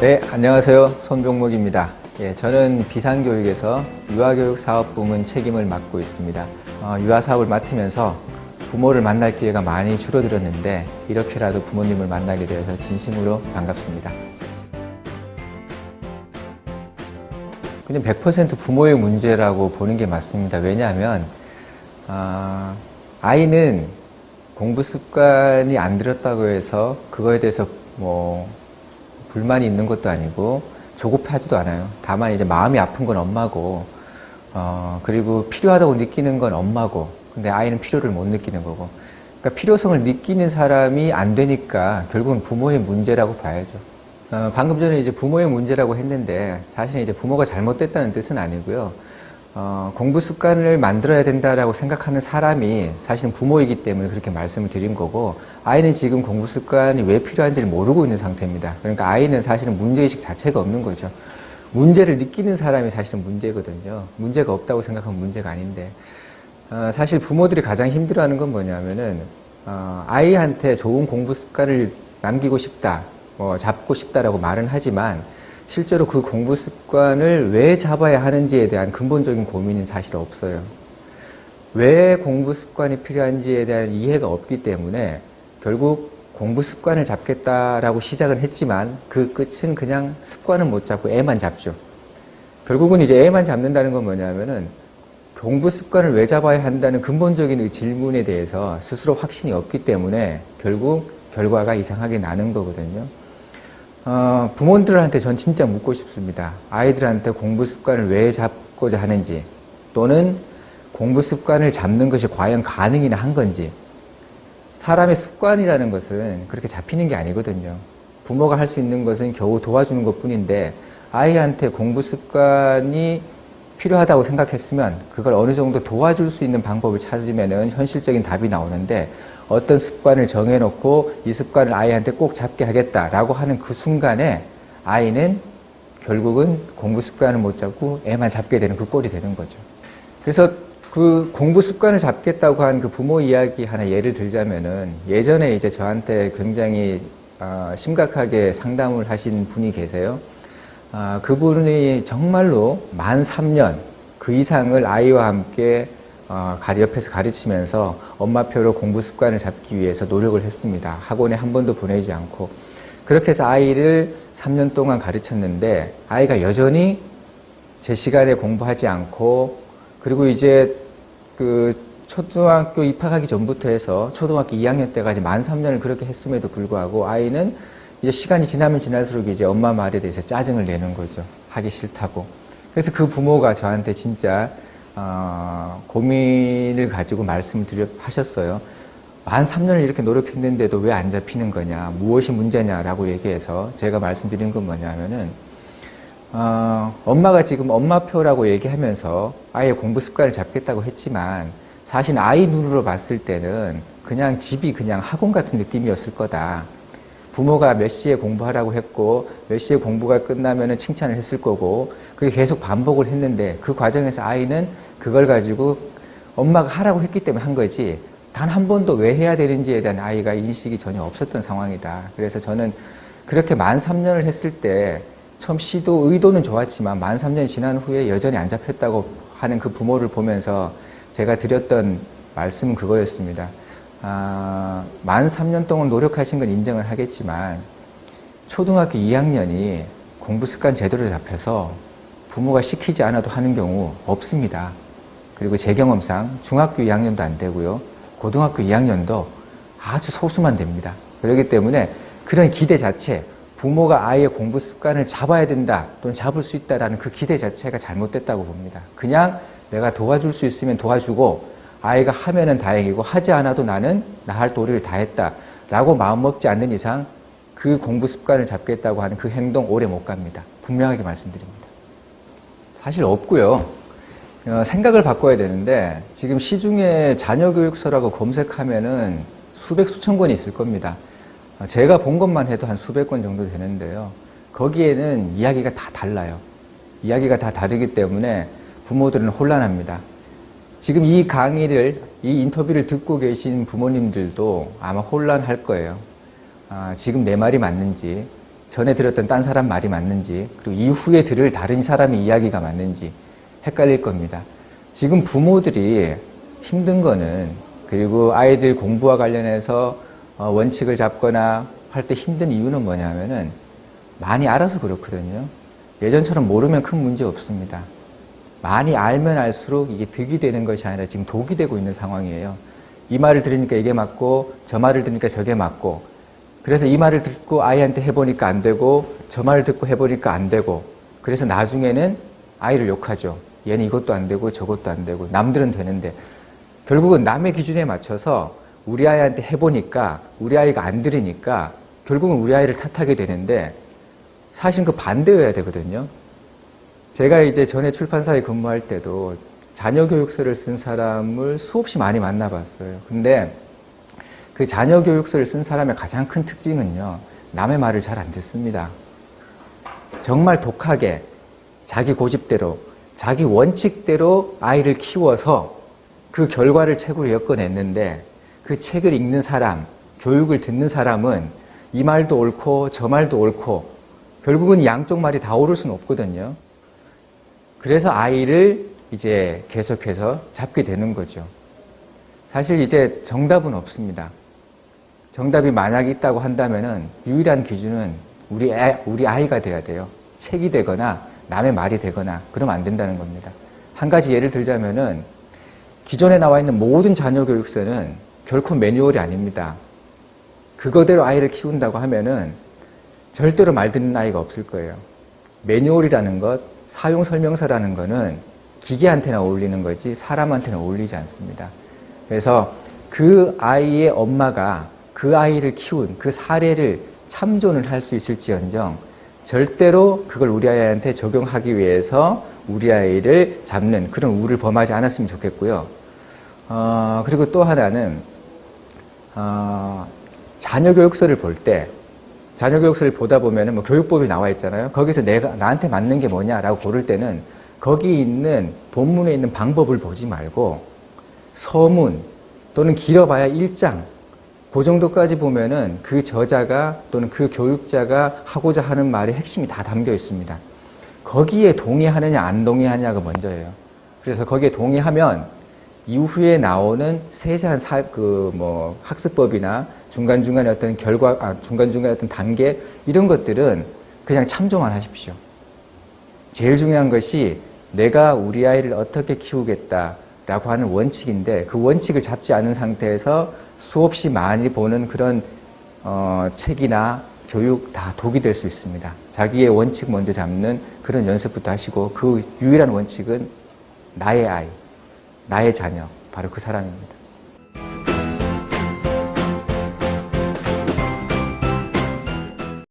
네, 안녕하세요. 손병목입니다. 예, 저는 비상교육에서 유아교육 사업 부문 책임을 맡고 있습니다. 어, 유아 사업을 맡으면서 부모를 만날 기회가 많이 줄어들었는데 이렇게라도 부모님을 만나게 되어서 진심으로 반갑습니다. 그냥 100% 부모의 문제라고 보는 게 맞습니다. 왜냐하면 아, 아이는 공부 습관이 안 들었다고 해서 그거에 대해서 뭐 불만이 있는 것도 아니고 조급하지도 않아요. 다만 이제 마음이 아픈 건 엄마고 어, 그리고 필요하다고 느끼는 건 엄마고 근데 아이는 필요를 못 느끼는 거고 그러니까 필요성을 느끼는 사람이 안 되니까 결국은 부모의 문제라고 봐야죠. 어, 방금 전에 이제 부모의 문제라고 했는데 사실은 이제 부모가 잘못됐다는 뜻은 아니고요. 어, 공부 습관을 만들어야 된다라고 생각하는 사람이 사실은 부모이기 때문에 그렇게 말씀을 드린 거고 아이는 지금 공부 습관이 왜 필요한지를 모르고 있는 상태입니다. 그러니까 아이는 사실은 문제의식 자체가 없는 거죠. 문제를 느끼는 사람이 사실은 문제거든요. 문제가 없다고 생각하면 문제가 아닌데 어, 사실 부모들이 가장 힘들어하는 건 뭐냐면은 어, 아이한테 좋은 공부 습관을 남기고 싶다, 뭐 잡고 싶다라고 말은 하지만 실제로 그 공부 습관을 왜 잡아야 하는지에 대한 근본적인 고민은 사실 없어요. 왜 공부 습관이 필요한지에 대한 이해가 없기 때문에 결국 공부 습관을 잡겠다라고 시작을 했지만 그 끝은 그냥 습관을 못 잡고 애만 잡죠. 결국은 이제 애만 잡는다는 건 뭐냐면은 공부 습관을 왜 잡아야 한다는 근본적인 이 질문에 대해서 스스로 확신이 없기 때문에 결국 결과가 이상하게 나는 거거든요. 어, 부모들한테 전 진짜 묻고 싶습니다. 아이들한테 공부 습관을 왜 잡고자 하는지 또는 공부 습관을 잡는 것이 과연 가능이나 한 건지 사람의 습관이라는 것은 그렇게 잡히는 게 아니거든요. 부모가 할 수 있는 것은 겨우 도와주는 것 뿐인데 아이한테 공부 습관이 필요하다고 생각했으면 그걸 어느 정도 도와줄 수 있는 방법을 찾으면은 현실적인 답이 나오는데 어떤 습관을 정해놓고 이 습관을 아이한테 꼭 잡게 하겠다라고 하는 그 순간에 아이는 결국은 공부 습관을 못 잡고 애만 잡게 되는 그 꼴이 되는 거죠. 그래서 그 공부 습관을 잡겠다고 한 그 부모 이야기 하나 예를 들자면은 예전에 이제 저한테 굉장히 어, 심각하게 상담을 하신 분이 계세요. 아, 그분이 정말로 만 3년 그 이상을 아이와 함께 어, 가리 옆에서 가르치면서 엄마표로 공부 습관을 잡기 위해서 노력을 했습니다. 학원에 한 번도 보내지 않고 그렇게 해서 아이를 3년 동안 가르쳤는데 아이가 여전히 제 시간에 공부하지 않고 그리고 이제 그 초등학교 입학하기 전부터 해서 초등학교 2학년 때까지 만 3년을 그렇게 했음에도 불구하고 아이는 이제 시간이 지나면 지날수록 이제 엄마 말에 대해서 짜증을 내는 거죠. 하기 싫다고. 그래서 그 부모가 저한테 진짜 어, 고민을 가지고 말씀을 드려 하셨어요. 만 3년을 이렇게 노력했는데도 왜 안 잡히는 거냐, 무엇이 문제냐라고 얘기해서 제가 말씀드린 건 뭐냐면은 어, 엄마가 지금 엄마표라고 얘기하면서 아이의 공부 습관을 잡겠다고 했지만 사실 아이 눈으로 봤을 때는 그냥 집이 그냥 학원 같은 느낌이었을 거다. 부모가 몇 시에 공부하라고 했고 몇 시에 공부가 끝나면 칭찬을 했을 거고 그게 계속 반복을 했는데 그 과정에서 아이는 그걸 가지고 엄마가 하라고 했기 때문에 한 거지 단 한 번도 왜 해야 되는지에 대한 아이가 인식이 전혀 없었던 상황이다. 그래서 저는 그렇게 만 3년을 했을 때 처음 시도 의도는 좋았지만 만 3년이 지난 후에 여전히 안 잡혔다고 하는 그 부모를 보면서 제가 드렸던 말씀은 그거였습니다. 아, 만 3년 동안 노력하신 건 인정을 하겠지만 초등학교 2학년이 공부 습관 제대로 잡혀서 부모가 시키지 않아도 하는 경우 없습니다. 그리고 제 경험상 중학교 2학년도 안 되고요. 고등학교 2학년도 아주 소수만 됩니다. 그렇기 때문에 그런 기대 자체, 부모가 아이의 공부 습관을 잡아야 된다 또는 잡을 수 있다라는 그 기대 자체가 잘못됐다고 봅니다. 그냥 내가 도와줄 수 있으면 도와주고 아이가 하면은 다행이고 하지 않아도 나는 나 할 도리를 다 했다라고 마음 먹지 않는 이상 그 공부 습관을 잡겠다고 하는 그 행동 오래 못 갑니다. 분명하게 말씀드립니다. 사실 없고요. 어, 생각을 바꿔야 되는데 지금 시중에 자녀 교육서라고 검색하면은 수백 수천 권이 있을 겁니다. 어, 제가 본 것만 해도 한 수백 권 정도 되는데요. 거기에는 이야기가 다 달라요. 이야기가 다 다르기 때문에 부모들은 혼란합니다. 지금 이 강의를, 이 인터뷰를 듣고 계신 부모님들도 아마 혼란할 거예요. 아, 지금 내 말이 맞는지, 전에 들었던 딴 사람 말이 맞는지, 그리고 이후에 들을 다른 사람의 이야기가 맞는지 헷갈릴 겁니다. 지금 부모들이 힘든 거는, 그리고 아이들 공부와 관련해서 어, 원칙을 잡거나 할 때 힘든 이유는 뭐냐면은 많이 알아서 그렇거든요. 예전처럼 모르면 큰 문제 없습니다. 많이 알면 알수록 이게 득이 되는 것이 아니라 지금 독이 되고 있는 상황이에요. 이 말을 들으니까 이게 맞고, 저 말을 들으니까 저게 맞고, 그래서 이 말을 듣고 아이한테 해보니까 안 되고, 저 말을 듣고 해보니까 안 되고, 그래서 나중에는 아이를 욕하죠. 얘는 이것도 안 되고, 저것도 안 되고, 남들은 되는데, 결국은 남의 기준에 맞춰서 우리 아이한테 해보니까, 우리 아이가 안 들으니까, 결국은 우리 아이를 탓하게 되는데, 사실 그 반대여야 되거든요. 제가 이제 전에 출판사에 근무할 때도 자녀 교육서를 쓴 사람을 수없이 많이 만나봤어요. 근데 그 자녀 교육서를 쓴 사람의 가장 큰 특징은요, 남의 말을 잘 안 듣습니다. 정말 독하게 자기 고집대로, 자기 원칙대로 아이를 키워서 그 결과를 책으로 엮어냈는데 그 책을 읽는 사람, 교육을 듣는 사람은 이 말도 옳고 저 말도 옳고 결국은 양쪽 말이 다 옳을 수는 없거든요. 그래서 아이를 이제 계속해서 잡게 되는 거죠. 사실 이제 정답은 없습니다. 정답이 만약 있다고 한다면은 유일한 기준은 우리 애, 우리 아이가 돼야 돼요. 책이 되거나 남의 말이 되거나 그러면 안 된다는 겁니다. 한 가지 예를 들자면은 기존에 나와 있는 모든 자녀 교육서는 결코 매뉴얼이 아닙니다. 그거대로 아이를 키운다고 하면은 절대로 말 듣는 아이가 없을 거예요. 매뉴얼이라는 것, 사용 설명서라는 거는 기계한테나 어울리는 거지 사람한테는 어울리지 않습니다. 그래서 그 아이의 엄마가 그 아이를 키운 그 사례를 참존을 할 수 있을지언정 절대로 그걸 우리 아이한테 적용하기 위해서 우리 아이를 잡는 그런 우를 범하지 않았으면 좋겠고요. 어, 그리고 또 하나는 어, 자녀 교육서를 볼때 자녀 교육서를 보다 보면은 뭐 교육법이 나와 있잖아요. 거기서 내가 나한테 맞는 게 뭐냐라고 고를 때는 거기 있는 본문에 있는 방법을 보지 말고 서문 또는 길어봐야 1장 그 정도까지 보면은 그 저자가 또는 그 교육자가 하고자 하는 말의 핵심이 다 담겨 있습니다. 거기에 동의하느냐 안 동의하냐가 먼저예요. 그래서 거기에 동의하면 이후에 나오는 세세한 사, 그, 뭐, 학습법이나 중간중간에 어떤 결과, 아, 중간중간에 어떤 단계, 이런 것들은 그냥 참조만 하십시오. 제일 중요한 것이 내가 우리 아이를 어떻게 키우겠다라고 하는 원칙인데 그 원칙을 잡지 않은 상태에서 수없이 많이 보는 그런, 어, 책이나 교육 다 독이 될 수 있습니다. 자기의 원칙 먼저 잡는 그런 연습부터 하시고 그 유일한 원칙은 나의 아이, 나의 자녀, 바로 그 사람입니다.